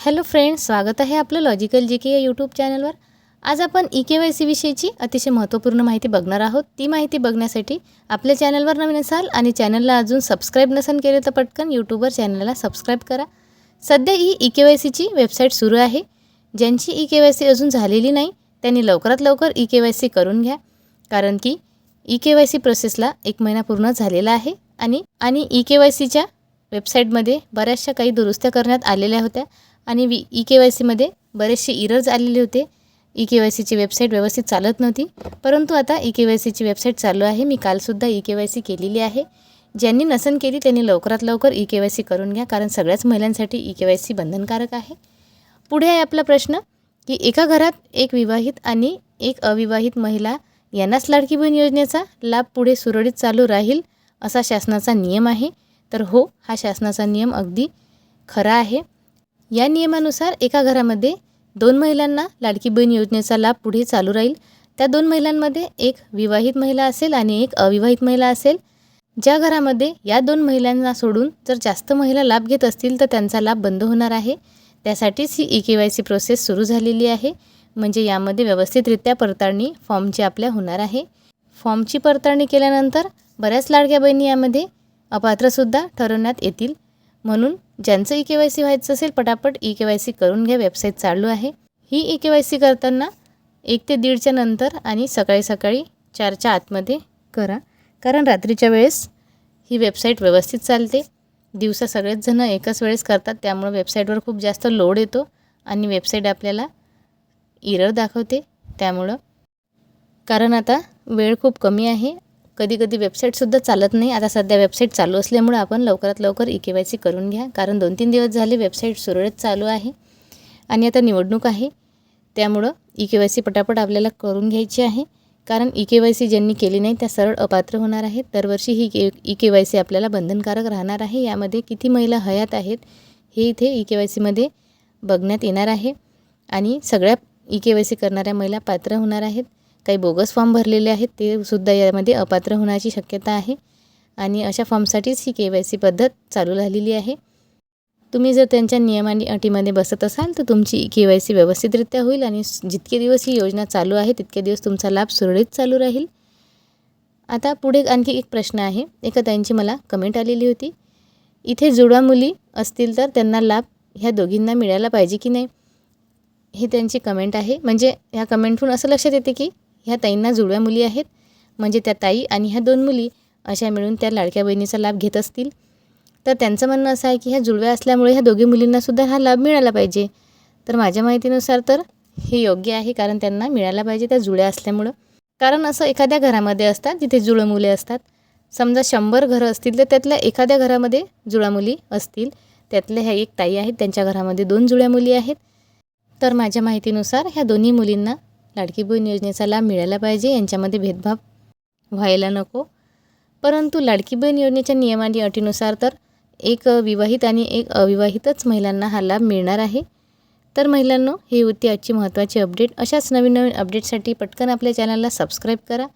Hello friends स्वागत आहे आपलं लॉजिकल जी के या यूट्यूब चॅनलवर. आज आपण ई के वाय सी विषयीची अतिशय महत्त्वपूर्ण माहिती बघणार आहोत. ती माहिती बघण्यासाठी आपल्या चॅनलवर नवीन असाल आणि चॅनलला अजून सबस्क्राईब नसेल केले तर पटकन यूट्यूबवर चॅनलला सबस्क्राईब करा. सध्या ही ई के वाय सीची वेबसाईट सुरू आहे. ज्यांची ई के वाय सी अजून झालेली नाही त्यांनी लवकरात लवकर ई के वाय सी करून घ्या. कारण की ई के वाय सी प्रोसेसला एक महिना पूर्ण झालेला आहे आणि आणि ई के वाय सीच्या वेबसाईटमध्ये बऱ्याचशा काही दुरुस्त्या करण्यात आलेल्या होत्या. आणि वी ई के वाय सीमध्ये बरेचसे इरर्स आलेले होते. ई के वाय सीची वेबसाईट व्यवस्थित चालत नव्हती. परंतु आता ई के वाय सीची वेबसाईट चालू आहे. मी कालसुद्धा ई के वाय सी केलेली आहे. ज्यांनी नसन केली त्यांनी लवकरात लवकर ई के वाय सी करून घ्या कारण सगळ्याच महिलांसाठी ई के वाय सी बंधनकारक आहे. पुढे आहे आपला प्रश्न की एका घरात एक विवाहित आणि एक अविवाहित महिला यांनाच लाडकी बहीण योजनेचा लाभ पुढे सुरळीत चालू राहील असा शासनाचा नियम आहे. तर हो हा शासनाचा नियम अगदी खरा आहे. या नियमानुसार एका घरामध्ये दोन महिलांना लाडकी बहीण योजनेचा लाभ पुढे चालू राहील. त्या दोन महिलांमध्ये एक विवाहित महिला असेल आणि एक अविवाहित महिला असेल. ज्या घरामध्ये या दोन महिलांना सोडून जर जास्त महिला लाभ घेत असतील तर त्यांचा लाभ बंद होणार आहे. त्यासाठीच ही E K Y C process सुरू झालेली आहे. म्हणजे यामध्ये व्यवस्थितरित्या पडताळणी फॉर्मची आपल्या होणार आहे. फॉर्मची पडताळणी केल्यानंतर बऱ्याच लाडक्या बहिणी यामध्ये अपात्रसुद्धा ठरवण्यात येतील. म्हणून ज्यांचं ई के वाय सी व्हायचं असेल पटापट ई के वाय सी करून घ्या वेबसाईट चालू आहे. ही ई के वाय सी करताना एक ते दीडच्या नंतर आणि सकाळी सकाळी चारच्या आतमध्ये करा. कारण रात्रीच्या वेळेस ही वेबसाईट व्यवस्थित चालते. दिवसा सगळेच जणं एकाच वेळेस करतात त्यामुळं वेबसाईटवर खूप जास्त लोड येतो आणि वेबसाईट आपल्याला इरर दाखवते. त्यामुळं कारण आता वेळ खूप कमी आहे कधी कधी वेबसाईटसुद्धा चालत नाही. आता सध्या वेबसाईट चालू असल्यामुळं आपण लवकरात लवकर ई के वाय सी करून घ्या. कारण दोन तीन दिवस झाले वेबसाईट सुरळीत चालू आहे. आणि आता निवडणूक आहे. त्यामुळं ई के वाय सी पटापट आपल्याला करून घ्यायची आहे. कारण ई के वाय सी ज्यांनी केली नाही त्या सरळ अपात्र होणार आहेत. दरवर्षी ही K E K Y C आपल्याला बंधनकारक राहणार आहे. यामध्ये किती महिला हयात आहेत हे इथे ई के वाय सीमध्ये बघण्यात येणार आहे. आणि सगळ्या ई के वाय सी करणाऱ्या महिला पात्र होणार आहेत. काही बोगस फॉर्म भरलेले आहेत ते सुद्धा यामध्ये अपात्र होण्याची शक्यता आहे. आणि अशा फॉर्मसाठीच ही के वाय सी पद्धत चालू झालेली आहे. तुम्ही जर त्यांच्या नियम आणि अटीमध्ये बसत असाल तर तुमची के वाय सी व्यवस्थितरित्या होईल आणि जितके दिवस ही योजना चालू आहे तितके दिवस तुमचा लाभ सुरळीत चालू राहील. आता पुढे आणखी एक प्रश्न आहे. एका त्यांची मला कमेंट आलेली होती. इथे जुळवा मुली असतील तर त्यांना लाभ ह्या दोघींना मिळायला पाहिजे की नाही? ही त्यांची कमेंट आहे. म्हणजे ह्या कमेंटहून असं लक्षात येते की ह्या ताईंना जुळव्या मुली आहेत. म्हणजे त्या ताई आणि ह्या दोन मुली अशा मिळून त्या लाडक्या बहिणीचा लाभ घेत असतील. तर त्यांचं म्हणणं असं आहे की ह्या जुळव्या असल्यामुळे ह्या दोघी मुलींनासुद्धा हा लाभ मिळाला पाहिजे. तर माझ्या माहितीनुसार तर हे योग्य आहे कारण त्यांना मिळायला पाहिजे त्या जुळ्या असल्यामुळं. कारण असं एखाद्या घरामध्ये असतात जिथे जुळं मुले असतात. समजा शंभर घरं असतील तर त्यातल्या एखाद्या घरामध्ये जुळ्या मुली असतील. त्यातल्या ह्या एक ताई आहेत त्यांच्या घरामध्ये दोन जुळ्या मुली आहेत. तर माझ्या माहितीनुसार ह्या दोन्ही मुलींना लाडकी बहीण योजनेचा लाभ मिळायला पाहिजे यांच्यामध्ये भेदभाव व्हायला नको. परंतु लाडकी बहीण योजनेच्या नियमांनी आणि अटीनुसार तर एक विवाहित आणि एक अविवाहितच महिलांना हा लाभ मिळणार आहे. तर महिलांनो ही होती आजची महत्त्वाची अपडेट. अशाच नवीन नवीन अपडेटसाठी पटकन आपल्या चॅनलला सबस्क्राईब करा.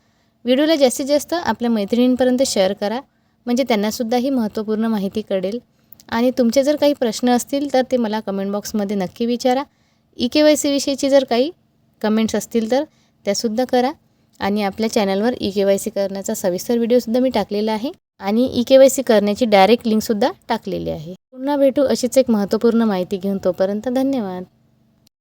व्हिडिओला जास्तीत जास्त आपल्या मैत्रिणींपर्यंत शेअर करा म्हणजे त्यांनासुद्धा ही महत्त्वपूर्ण माहिती कळेल. आणि तुमचे जर काही प्रश्न असतील तर ते मला कमेंट बॉक्समध्ये नक्की विचारा. ई के वाय सीविषयीची जर काही कमेंट्स असतील तर त्यासुद्धा करा. आणि आपल्या चॅनलवर ई के वाय सी करण्याचा सविस्तर व्हिडिओसुद्धा मी टाकलेला आहे. आणि ई के वाय सी करण्याची डायरेक्ट लिंकसुद्धा टाकलेली आहे. पुन्हा भेटू अशीच एक महत्त्वपूर्ण माहिती घेऊन तोपर्यंत धन्यवाद.